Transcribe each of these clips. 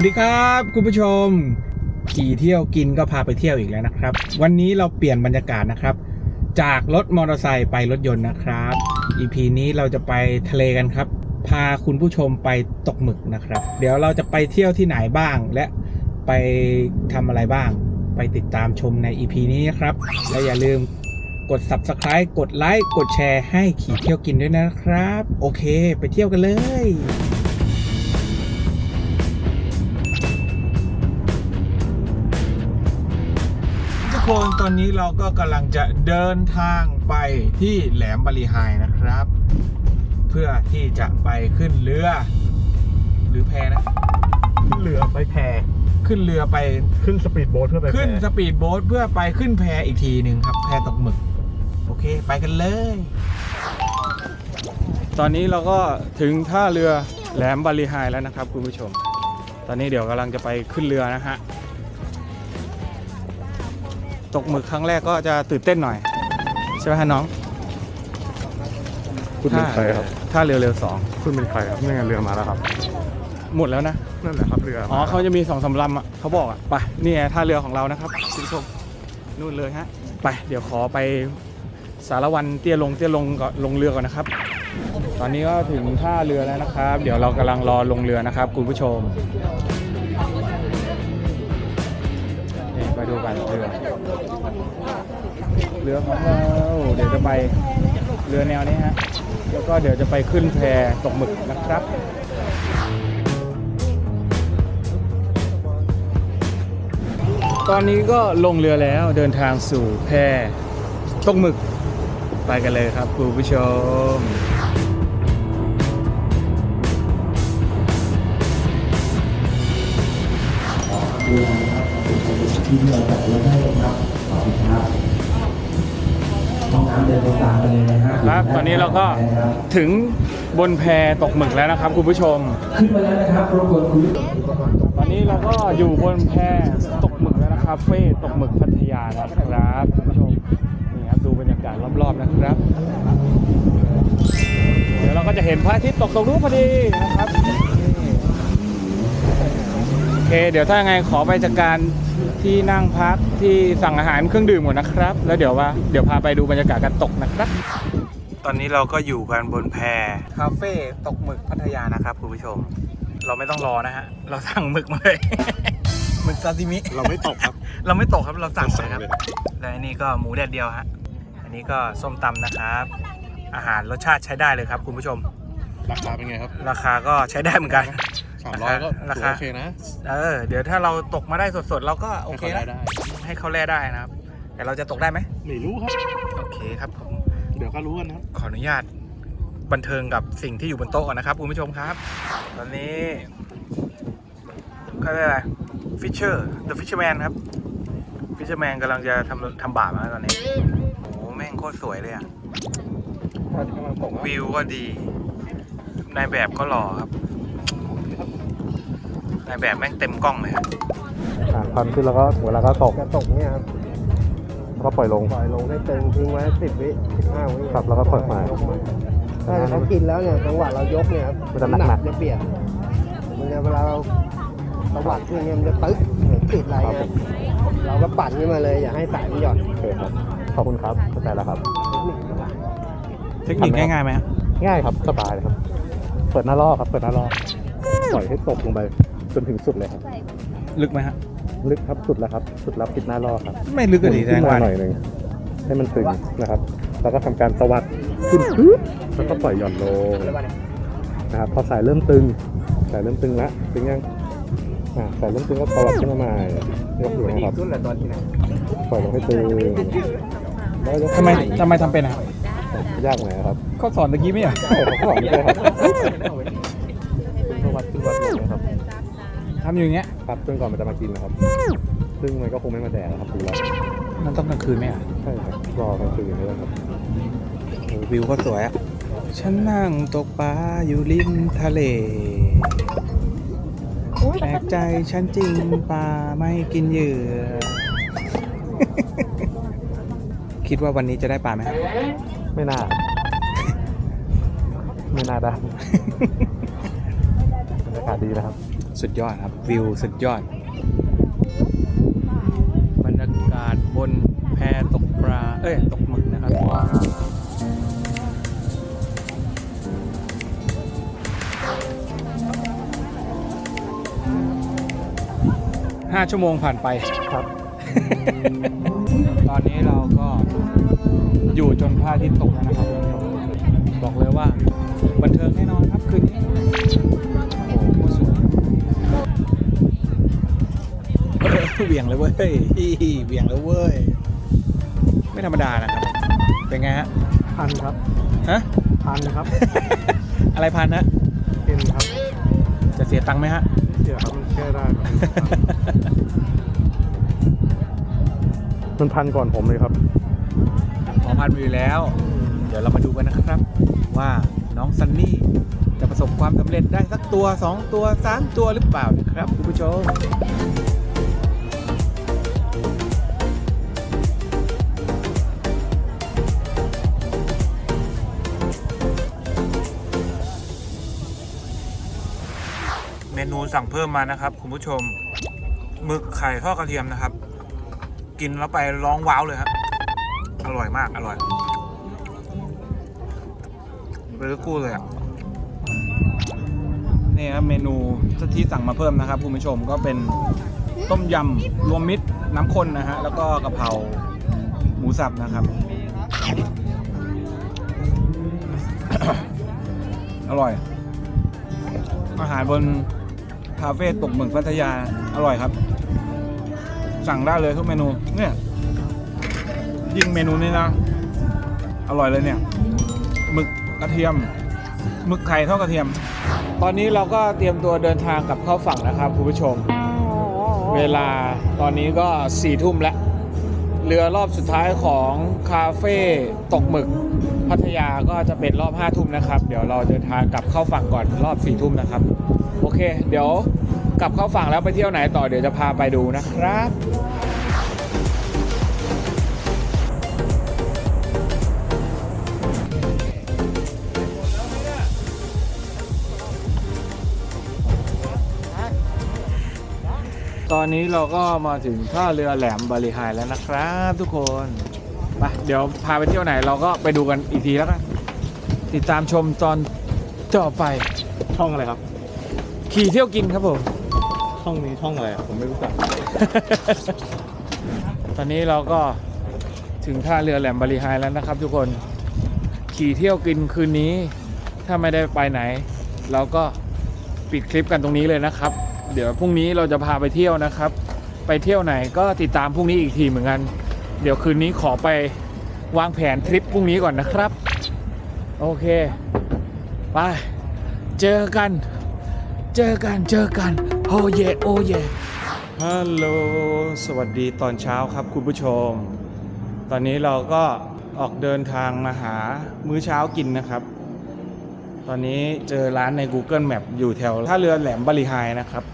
วัสดีครับคุณผู้ชมขี่เที่ยวกินก็พาไปเที่ยวอีกแล้วนะครับ วันนี้เราเปลี่ยนบรรยากาศนะครับ จากรถมอเตอร์ไซค์ไปรถยนต์นะครับ EP นี้เราจะไปทะเลกันครับ พาคุณผู้ชมไปตกหมึกนะครับ เดี๋ยวเราจะไปเที่ยวที่ไหนบ้างและไปทำอะไรบ้าง ไปติดตามชมใน EP นี้นะครับ และอย่าลืมกด Subscribe กดไลค์กดแชร์ให้ขี่เที่ยวกินด้วยนะครับ โอเค ไปเที่ยวกันเลย คนตอนนี้เราก็กำลังจะเดินทางไปที่แหลมบาลีไฮนะครับ เพื่อที่จะไปขึ้นเรือ หรือแพนะ ขึ้นเรือไปแพขึ้นเรือไปขึ้นสปีดโบ๊ทเพื่อไปแพขึ้นสปีดโบ๊ทเพื่อไปขึ้นแพอีกทีหนึ่งครับ แพตกหมึก โอเค ไปกันเลย ตอนนี้เราก็ถึงท่าเรือแหลมบาลีไฮแล้วนะครับคุณผู้ชม ตอนนี้เดี๋ยวกำลังจะไปขึ้นเรือนะฮะ ตกหมึกครั้งแรกก็จะตื่นเต้นหน่อย ใช่ไหมฮะน้องคุณเป็นใครครับท่าเรือเรือสองคุณเป็นใครครับนี่ไงเรือมาแล้วครับ หมดแล้วนะ นั่นแหละครับเรืออ๋อมาเขาจะมีสองสามลำอะเขาบอกอะไปนี่ไงท่าเรือของเรานะครับคุณผู้ชมนู่นเลยฮะไป เดี๋ยวขอไปสารวันเตี้ยลงเตี้ยลงก็ลงเรือก่อนนะครับ ตอนนี้ก็ถึงท่าเรือแล้วนะครับ เดี๋ยวเรากำลังรอลงเรือนะครับคุณผู้ชม ดูกันเรือเรือของเราเดี๋ยวจะไปเรือแนวนี้ฮะแล้วก็เดี๋ยวจะไปขึ้นแพตกหมึกนะครับตอนนี้ก็ลงเรือแล้วเดินทางสู่แพตกหมึกไปกันเลยครับคุณผู้ชม ครับ ตอนนี้เราก็ถึงบนแพตกหมึกแล้วนะครับคุณผู้ชม ขึ้นมาแล้วนะครับรบกวนคุณตอนนี้เราก็อยู่บนแพตกหมึกแล้วนะครับเฟ่ตกหมึกพัทยานะครับคุณผู้ชมนี่ครับดูบรรยากาศรอบๆนะครับ เดี๋ยวเราก็จะเห็นพระอาทิตย์ตกตรงนู้นพอดีนะครับ เค เดี๋ยวถ้ายังไงขอไปจัดการที่นั่งพักที่สั่งอาหารเครื่องดื่มก่อนนะครับ แล้วเดี๋ยวว่าเดี๋ยวพาไปดูบรรยากาศการตกนะครับ ตอนนี้เราก็อยู่กันบนแพคาเฟ่ตกหมึกพัทยานะครับคุณผู้ชม เราไม่ต้องรอนะฮะ เราสั่งหมึกมาเลย หมึกซาซิมิ เราไม่ตกครับ เราไม่ตกครับ เราสั่งสั่งเลยครับเลยและอันนี้ก็หมูแดดเดียวฮะ อันนี้ก็ส้มตำนะครับ อาหารรสชาติใช้ได้เลยครับ คุณผู้ชม ราคาเป็นไงครับ ราคาก็ใช้ได้เหมือนกันสามร้อยก็ราถือคาว่าโอเคนะเออเดี๋ยวถ้าเราตกมาได้สดๆ เราก็โอเคให้นะขาได้ ให้เขาแล่ได้นะครับ แต่เราจะตกได้ไหมไม่รู้ครับ โอเคครับผม เดี๋ยวก็รู้กันนะครับ ขออนุญาตบันเทิงกับสิ่งที่อยู่บนโต๊ะก่อนนะครับคุณผู้ชมครับ ตอนนี้เขาเรียกอะไร Fisher The Fisherman ครับ Fisherman กำลังจะทำทำบาปนะตอนนี้ โอ้โหแม่งโคตรสวยเลยอะวิวก็ดี นายแบบก็หล่อครับ นายแบบแม่งเต็มกล้องเลยครับอ่าพันขึ้นแล้วก็เวลาก็ตกจะตกเนี่ยครับก็ปล่อยลง ปล่อยลงให้ตึงทิ้งไว้สิบวิสิบห้าวิครับแล้วก็เปิดใหม่ยกใหม่ถ้าเขากินแล้วเนี่ยจังหวะเรายกเนี่ยครับมันจะหนักๆ จะเปลี่ยนมันจะเวลาเราตวัดขึ้นเนี่ยมันจะตึ๊กเหมือนติดอะไรครับเงี้ยเราก็ปั่นขึ้นมาเลยอย่าให้สายมันหย่อนโอเคครับ ขอบคุณครับเข้าใจแล้วครับ เทคนิคง่ายๆไหมครับง่ายครับสบายเลยครับ เปิดหน้าล่อครับ เปิดหน้าล่อปล่อยให้ตกลงไป จนถึงสุดเลยครับ ลึกไหมฮะ ลึกครับสุดแล้วครับ สุดแล้วปิดหน้าล่อครับไม่ลึกก็ดีหแสมุดนงขึ้นว่ามาหน่อยหนึ่งให้มันตึงนะครับ แล้วก็ทำการสวัสดขึ้นปึ๊บแล้วก็ปล่อยหย่อนลงนะครับพอสายเริ่มตึง สายเริ่มตึงละตึงยังอ่าสายเริ่มตึงก็สวัสดขึ้นมาใหม่ยกอยู่นะครับขึ้นเลยตอนที่ไหนปล่อยลงให้ตึงแล้วก็ยกทำไมทำไมทำเป็นอะครับยากไหมครับเขาสอนตะกี้ไม่เหรอ ใช่ครับเขาบอกไม่ใช่ครับขึ้นวัดขึ้นวัดลงนะครับ ทำอยู่อย่างเงี้ย ครับจนก่อนมันจะมากินนะครับ ซึ่งมันก็คงไม่มาแดกนะครับดูแล้วมันต้องกลางคืนไหมอะ ใช่ครับรอกลางคืนนี่แหละครับโอ้วิวก็สวยอะฉันนั่งตกปลาอยู่ริมทะเล แปลกใจฉันจริงปลาไม่กินเหยื่อ คิดว่าวันนี้จะได้ปลาไหมครับ ไม่น่า ไม่น่าได้ บรรยากาศดีนะครับ สุดยอดครับ วิวสุดยอด บรรยากาศบนแพตกปลา เอ้ย ตกหมึกนะครับ ห้าชั่วโมงผ่านไปครับ ตอนนี้เราก็อยู่จนพระอาทิตย์ตกแล้วนะครับคุณผู้ชมบอกเลยว่าบันเทิงแน่นอนครับคืนนี้ เออเหวี่ยงเลยเว้ยเหวี่ยงเลยเว้ย ไม่ธรรมดานะครับ เป็นไงฮะ พันครับ ฮะ พันครับ อะไรพันฮะเอ็นครับ จะเสียตังค์ไหมฮะ เสียครับ มันแค่ได้ครับมันพันก่อนผมเลยครับ ขอพันวิวแล้ว เดี๋ยวเรามาดูกันนะครับ ว่าน้องซันนี่จะประสบความสำเร็จได้สักตัว 2 ตัว 3 ตัวหรือเปล่านะครับคุณผู้ชม สั่งเพิ่มมานะครับ คุณผู้ชมหมึกไข่ทอดกระเทียมนะครับ กินแล้วไปร้องว้าวเลยครับ อร่อยมากอร่อยเบอร์กู้เลยอะนี่ครับเมนูที่สั่งมาเพิ่มนะครับคุณผู้ชมก็เป็นต้มยำรวมมิตรน้ำข้นนะฮะแล้วก็กะเพราหมูสับนะครับ อร่อย อาหารบน คาเฟ่ตกหมึกพัทยา อร่อยครับ สั่งได้เลยทุกเมนู เนี่ย ยิ่งเมนูนี้นะ อร่อยเลยเนี่ยหมึกกระเทียมหมึกไข่ทอดกระเทียม ตอนนี้เราก็เตรียมตัวเดินทางกลับเข้าฝั่งนะครับคุณผู้ชม เวลาตอนนี้ก็สี่ทุ่มแล้ว เรือรอบสุดท้ายของคาเฟ่ตกหมึกพัทยาก็จะเป็นรอบห้าทุ่มนะครับ เดี๋ยวเราเดินทางกลับเข้าฝั่งก่อนรอบสี่ทุ่มนะครับ โอเค เดี๋ยวกลับเข้าฝั่งแล้วไปเที่ยวไหนต่อเดี๋ยวจะพาไปดูนะครับ ตอนนี้เราก็มาถึงท่าเรือแหลมบาลีไฮแล้วนะครับ ทุกคนไปเดี๋ยวพาไปเที่ยวไหนเราก็ไปดูกันอีกทีแล้วกันติดตามชมตอนต่อไปช่องอะไรครับ ขี่เที่ยวกินครับผม ช่องนี้ช่องอะไรอะผมไม่รู้จัก ตอนนี้เราก็ถึงท่าเรือแหลมบาลีไฮแล้วนะครับ ทุกคน ขี่เที่ยวกินคืนนี้ ถ้าไม่ได้ไปไหน เราก็ปิดคลิปกันตรงนี้เลยนะครับ เดี๋ยวพรุ่งนี้เราจะพาไปเที่ยวนะครับ ไปเที่ยวไหนก็ติดตามพรุ่งนี้อีกทีเหมือนกัน เดี๋ยวคืนนี้ขอไปวางแผนทริปพรุ่งนี้ก่อนนะครับ โอเค ไป เจอกัน เจอกันเจอกันโอเยโอเยฮัลโหลสวัสดีตอนเช้าครับคุณผู้ชม ตอนนี้เราก็ออกเดินทางมาหามื้อเช้ากินนะครับ ตอนนี้เจอร้านใน Google Map อยู่แถวท่าเรือแหลมบาลีไฮนะครับ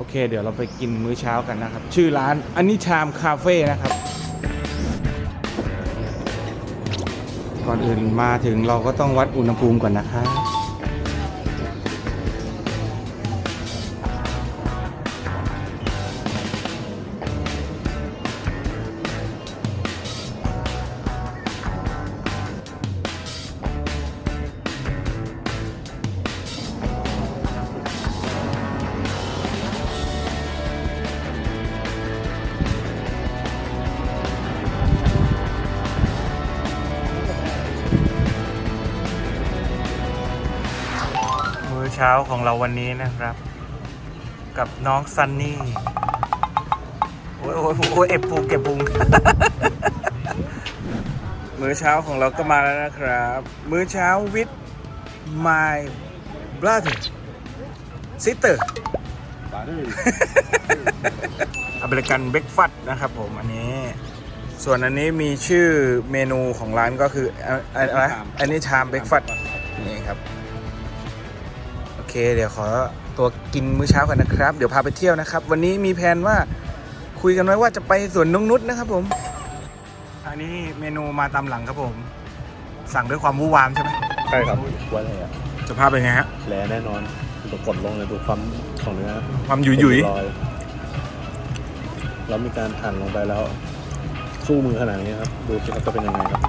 โอเค เดี๋ยวเราไปกินมื้อเช้ากันนะครับ ชื่อร้านอันนี้ชามคาเฟ่นะครับ ก่อนอื่นมาถึงเราก็ต้องวัดอุณหภูมิก่อนนะครับ ช้าของเราวันนี้นะครับ กับน้องซันนี่ โอ้ยโอ้ยโอ้ยเอฟพุงเก็บพุง มื้อเช้าของเราก็มาแล้วนะครับ มื้อเช้า with my brother sister อเมริกันเบรกฟัดนะครับผมอันนี้ ส่วนอันนี้มีชื่อเมนูของร้านก็คืออะอะไรอันนี้ชามเบรกฟัดนี่ครับ เคเดี๋ยวขอตัวกินมื้อเช้ากันนะครับ เดี๋ยวพาไปเที่ยวนะครับ วันนี้มีแผนว่าคุยกันไว้ว่าจะไปสวนนงนุษนะครับผม อันนี้เมนูมาตามหลังครับผม สั่งด้วยความวู่วามใช่ไหมใช่ครับว่าอะไรอะจะภาพเป็นไงฮะ แหลแน่นอนกดลงเลยดูความของเนื้อความหยุยหยุยรอยแล้วมีการหั่นลงไปแล้ว สู้มือขนาดนี้ครับ ดูสิครับจะเป็นยังไงครับ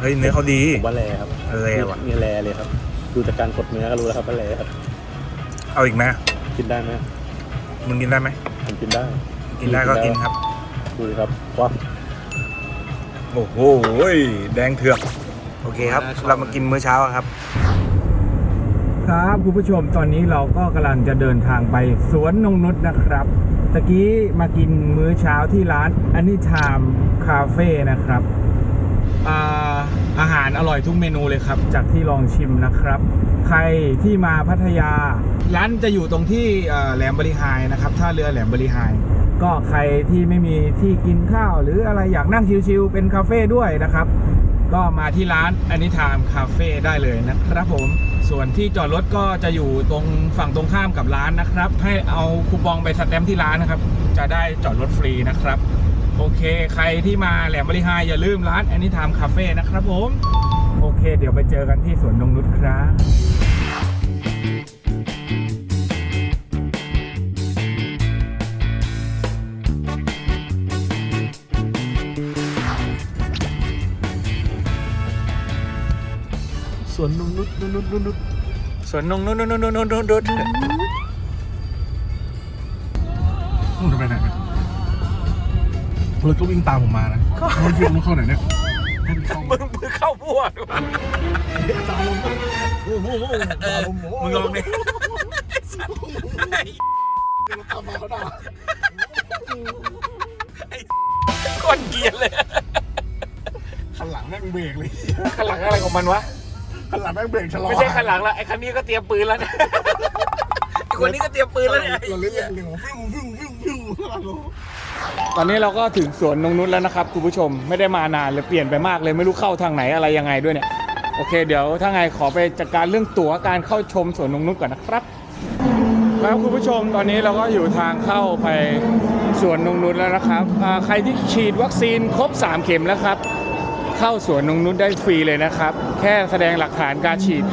เฮ้ยเนื้อเขาดีผมว่าแรครับเออว่ะ มีแรเลยครับ ดูจากการกดเนื้อก็รู้แล้วครับว่าแรครับเอาอีกไหมกินได้ไหมมึงกินได้ไหมผมกินได้กินได้ก็กินครับดูสิครับว้าโอ้โหแดงเถือกโอเคครับ เรามากินมื้อเช้าครับ ครับคุณผู้ชมตอนนี้เราก็กำลังจะเดินทางไปสวนนงนุษนะครับตะกี้มากินมื้อเช้าที่ร้านอันนี้ชามคาเฟ่นะครับอ่า อาหารอร่อยทุกเมนูเลยครับ จากที่ลองชิมนะครับ ใครที่มาพัทยา ร้านจะอยู่ตรงที่แหลมบริหายนะครับท่าเรือแหลมบริหาย ก็ใครที่ไม่มีที่กินข้าว หรืออะไรอยากนั่งชิลๆเป็นคาเฟ่ด้วยนะครับ ก็มาที่ร้านอันนี้ทามคาเฟ่ได้เลยนะครับผมส่วนที่จอดรถก็จะอยู่ตรงฝั่งตรงข้ามกับร้านนะครับ ให้เอาคูปองไปสแตมป์ที่ร้านนะครับ จะได้จอดรถฟรีนะครับ โอเค ใครที่มาแหลมบริหายอย่าลืมร้านอันนี้ทามคาเฟ่นะครับผม โอเค เดี๋ยวไปเจอกันที่สวนนงนุชครับส่วนนุ่นนุดนุ่นนุดนุ่นนุดสวนนงนุชนุชนุชนุชนุช เพื่อนก็วิ่งตามผมมานะมันวิ่งมันเข้าไหนเนี่ยมึงมือเข้าพวกมลงโอ้โหตามลงมึงลองดิตามมาเขาด่าก้อนเกียร์เลยขันหลังแม่งเบรกเลยข้างหลังอะไรของมันวะขันหลังแม่งเบรกชะลอไม่ใช่ข้างหลังละไอ้คันนี้ก็เตรียมปืนแล้วเนี่ยไอ้คนนี้ก็เตรียมปืนแล้วเนี่ยเราเล่นเร็วฟิวฟิวฟิวฟิว ตอนนี้เราก็ถึงสวนนงนุชแล้วนะครับคุณผู้ชมไม่ได้มานานเลยเปลี่ยนไปมากเลยไม่รู้เข้าทางไหนอะไรยังไงด้วยเนี่ยโอเค เดี๋ยวถ้าไงขอไปจัดการเรื่องตั๋วการเข้าชมสวนนงนุชก่อนนะครับแล้วคุณผู้ชมตอนนี้เราก็อยู่ทางเข้าไปสวนนงนุชแล้วนะครับใครที่ฉีดวัคซีนครบ 3 เข็มแล้วครับ เข้าสวนนงนุชได้ฟรีเลยนะครับ แค่แสดงหลักฐานการฉีด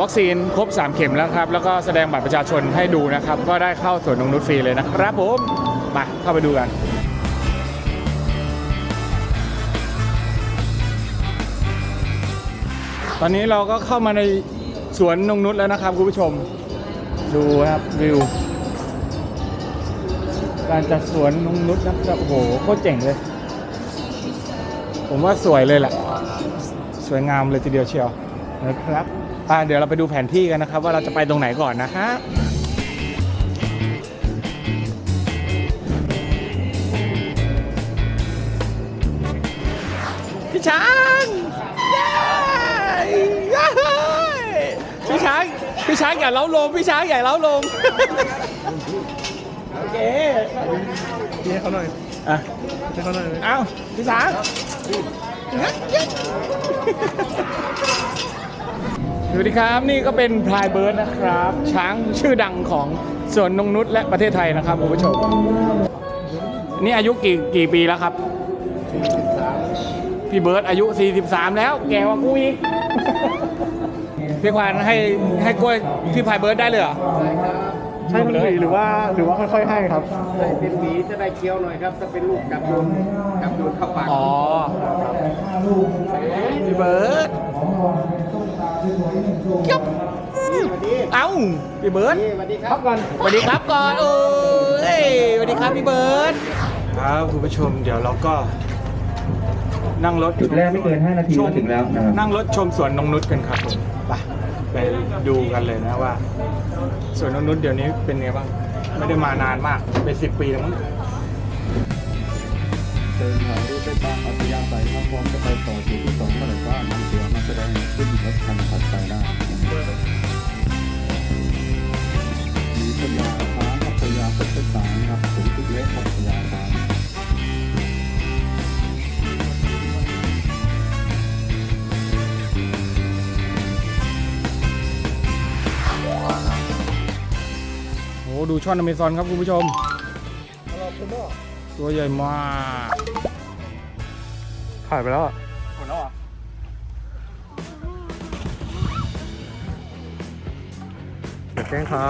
วัคซีนครบ 3 เข็มแล้วครับ แล้วก็แสดงบัตรประชาชนให้ดูนะครับ ก็ได้เข้าสวนนงนุชฟรีเลยนะครับผม มาเข้าไปดูกันตอนนี้เราก็เข้ามาในสวนนงนุชแล้วนะครับคุณผู้ชม ดูครับวิว การจัดสวนนงนุชนะครับโอ้โหโคตรเจ๋งเลย ผมว่าสวยเลยแหละ สวยงามเลยทีเดียวเชียวนะครับอ่าเดี๋ยวเราไปดูแผนที่กันนะครับ ว่าเราจะไปตรงไหนก่อนนะฮะ ช้างเย้เย้พี่ช้างพี่ช้างอย่าเล้าลมพี่ช้างอย่าเล้าลมโอเคเลี้ยเขาหน่อยอะให้เขาหน่อยเอ้าพี่ช้างสวัสดีครับนี่ก็เป็นพลายเบิร์ดนะครับ ช้างชื่อดังของสวนนงนุษและประเทศไทยนะครับคุณผู้ชมนี่อายุกี่กี่ปีแล้วครับ พี่เบิร์ดอายุ 43 แล้ว แกกว่ากูอีก พี่ควานให้ให้กล้วยพี่พลายเบิร์ดได้เลยเหรอ ใช่มันเลยหรือว่าหรือว่าค่อยๆให้ครับได้เป็นหมีจะได้เคี้ยวหน่อยครับถ้าเป็นลูกจับโยนจับโยนเข้าปากอ๋อ พี่เบิร์ดยับเอ้า พี่เบิร์ดนี่สวัสดีครับก่อนสวัสดีครับก่อน โอ้ยสวัสดีครับพี่เบิร์ดครับคุณผู้ชมเดี๋ยวเราก็ นั่งรถจุดแรกไม่เกิน 5 นาทีก็ถึงแล้วนะครับนั่งรถชมสวนนงนุชกันครับผมไปไปดูกันเลยนะว่าสวนนงนุชเดี๋ยวนี้เป็นไงบ้าง ไม่ได้มานานมาก เป็นสิบปีแล้วมั้งเดินถ่ายรูปได้ตามอัธยาศัยครับพร้อมจะไปต่อจุดที่สองเมื่อไหร่ก็นำตัวมาแสดงขึ้นรถคันถัดไปได้มีพยาช้างกับพยาเพชรสารครับสูงทุกเล็กครับพยาช้า ดูช่อนอเมซอนครับคุณผู้ชม ตัวใหญ่มากถ่ายไปแล้วอะหมดแล้วอะอย่าแกล้งเขา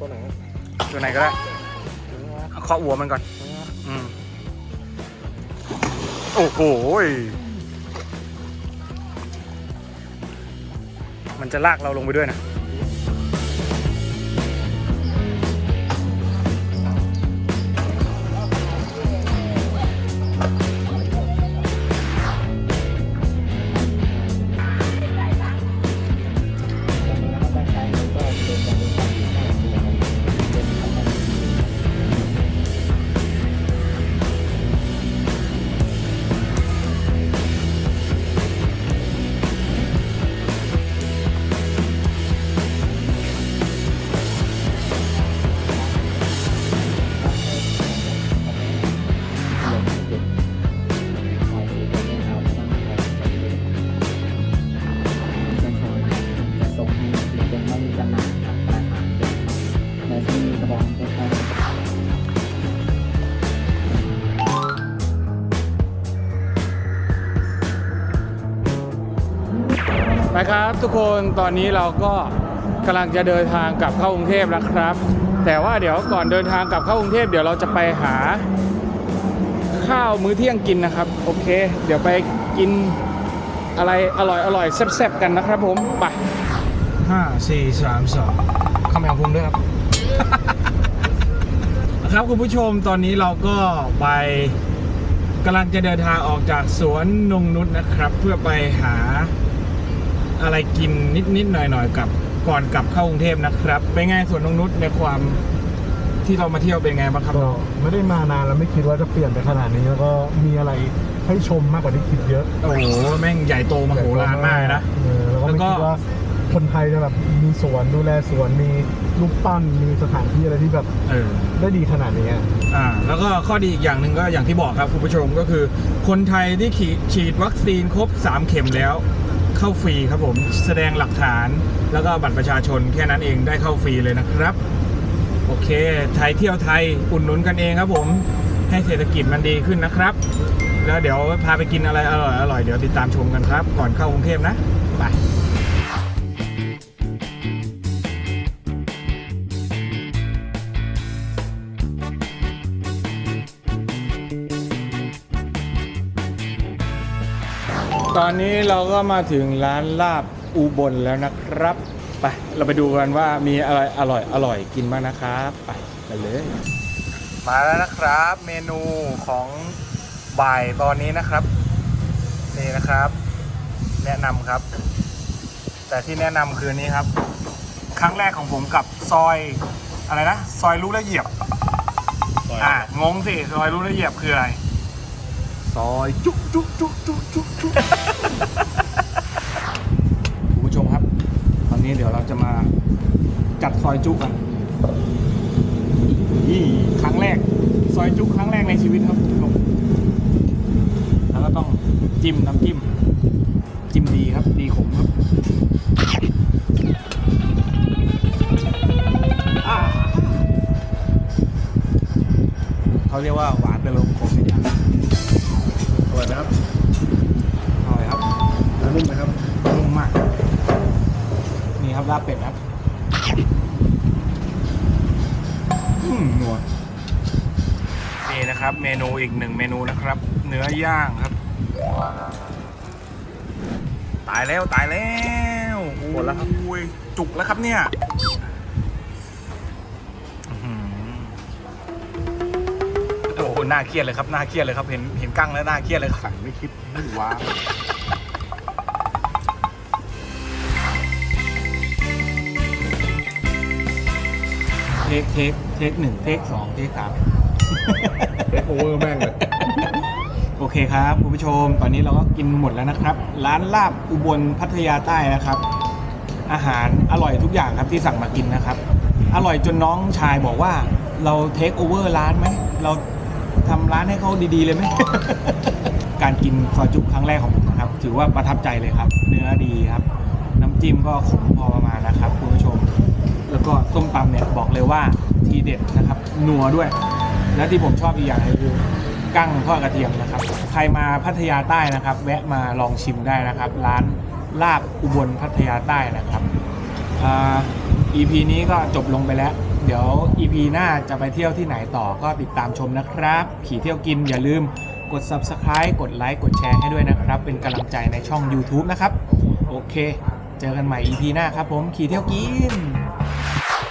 ตัวไหนตัวไหนก็ได้เคาะหัวมันก่อน อืมโอ้โห มันจะลากเราลงไปด้วยนะจะ ครับทุกคนตอนนี้เราก็กำลังจะเดินทางกลับเข้ากรุงเทพแล้วครับ แต่ว่าเดี๋ยวก่อนเดินทางกลับเข้ากรุงเทพเดี๋ยวเราจะไปหา ข้าวมื้อเที่ยงกินนะครับ โอเค เดี๋ยวไปกินอะไรอร่อยอร่อยแซ่บๆกันนะครับผมไปห้าสี่สามสองคำแหงภูมิด้วยครับ ครับคุณผู้ชมตอนนี้เราก็ไปกำลังจะเดินทางออกจากสวนนงนุษนะครับ เพื่อไปหา อะไรกินนิดๆหน่อยๆกับก่อนกลับเข้ากรุงเทพนะครับเป็นไงสวนนงนุษในความที่เรามาเที่ยวเป็นไงบ้างครับก็ไม่ได้มานานแล้วไม่คิดว่าจะเปลี่ยนไปขนาดนี้แล้วก็มีอะไรให้ชมมากกว่าที่คิดเยอะโอ้โหแม่งใหญ่โตมโหฬารมากนะเออแล้วก็แล้วไม่ก็คิดว่าคนไทยจะแบบมีสวนดูแลสวนมีรูปปั้นมีสถานที่อะไรที่แบบเออได้ดีขนาดนี้อะอ่าแล้วก็ข้อดีอีกอย่างหนึ่งก็อย่างที่บอกครับคุณผู้ชมก็คือ คนไทยที่ฉีดฉีดวัคซีนครบ 3 เข็มแล้ว เข้าฟรีครับผมแสดงหลักฐานแล้วก็บัตรประชาชนแค่นั้นเองได้เข้าฟรีเลยนะครับ โอเคไทยเที่ยวไทยอุดหนุนกันเองครับผมให้เศรษฐกิจมันดีขึ้นนะครับ แล้วเดี๋ยวพาไปกินอะไรอร่อยอร่อยๆเดี๋ยวติดตามชมกันครับ ก่อนเข้ากรุงเทพนะไป อนนี้เราก็มาถึงร้านลาบอุบลแล้วนะครับ ไป เราไปดูกันว่ามีอะไรอร่อยอร่อยกินบ้างนะครับ ไปไปเลย มาแล้วนะครับ เมนูของบ่ายตอนนี้นะครับ นี่นะครับ แนะนำครับ แต่ที่แนะนำคือนี้ครับ ครั้งแรกของผมกับซอยอะไรนะ ซอยรู้ละเอียบอ่างงสิ ซอยรู้ละเอียบคืออะไร ซอยจุ๊จุ๊จุ๊จุ๊จุ๊จุ๊ คุณผู้ชมครับ ตอนนี้เดี๋ยวเราจะมา จัดซอยจุกันนี่ครั้งแรก ซอยจุครั้งแรกในชีวิตครับคุณผู้ชมแล้วก็ต้องจิ้มน้ำจิ้ม จิ้มดีครับ ดีขมครับอ่าเขาเรียกว่าหวานแต่ลมขมเป็นอย่างอร่อยนะครับอร่อยครับแล้วนุ่มไหมครับนุ่มมาก นี่ครับลาบเป็ดครับ อืมนัวนี่นะครับ เมนูอีกหนึ่งเมนูนะครับ เนื้อย่างครับ ตายแล้วตายแล้วหมดแล้วครับโอ้ยจุกแล้วครับเนี่ยอื้อหือโอ้โหน่าเครียดเลยครับน่าเครียดเลยครับ เห็นเห็นกั้งแล้วน่าเครียดเลยครับไม่คิดไม่ว้า คเทคเทคหนึ่งเทคสองเทคสามเอ็กโอเวอร์แม่งเลย โอเคครับคุณผู้ชม ตอนนี้เราก็กินหมดแล้วนะครับ ร้านลาบอุบลพัทยาใต้นะครับ อาหารอร่อยทุกอย่างครับที่สั่งมากินนะครับ อร่อยจนน้องชายบอกว่าเราเทคโอเวอร์ร้านไหม เราทำร้านให้เขาดีๆเลยไหม การกินซอยจุครั้งแรกของผมนะครับ ถือว่าประทับใจเลยครับ เนื้อดีครับ น้ำจิ้มก็ขมพอ แล้วก็ส้มตำเนี่ยบอกเลยว่าทีเด็ดนะครับนัวด้วย และที่ผมชอบอีกอย่างหนึงคือกั้งทอดกระเทียมนะครับ ใครมาพัทยาใต้นะครับ แวะมาลองชิมได้นะครับ ร้านลาบอุบลพัทยาใต้นะครับอ่า EP นี้ก็จบลงไปแล้ว เดี๋ยว EP หน้าจะไปเที่ยวที่ไหนต่อก็ติดตามชมนะครับ ขี่เที่ยวกินอย่าลืมกด Subscribe กดไลค์กดแชร์ให้ด้วยนะครับ เป็นกำลังใจในช่อง YouTube นะครับ โอเค เจอกันใหม่ EP หน้าครับผมขี่เที่ยวกิน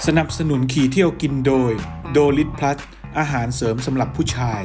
สนับสนุนขี่เที่ยวกินโดย โดลิทพลัสอาหารเสริมสำหรับผู้ชาย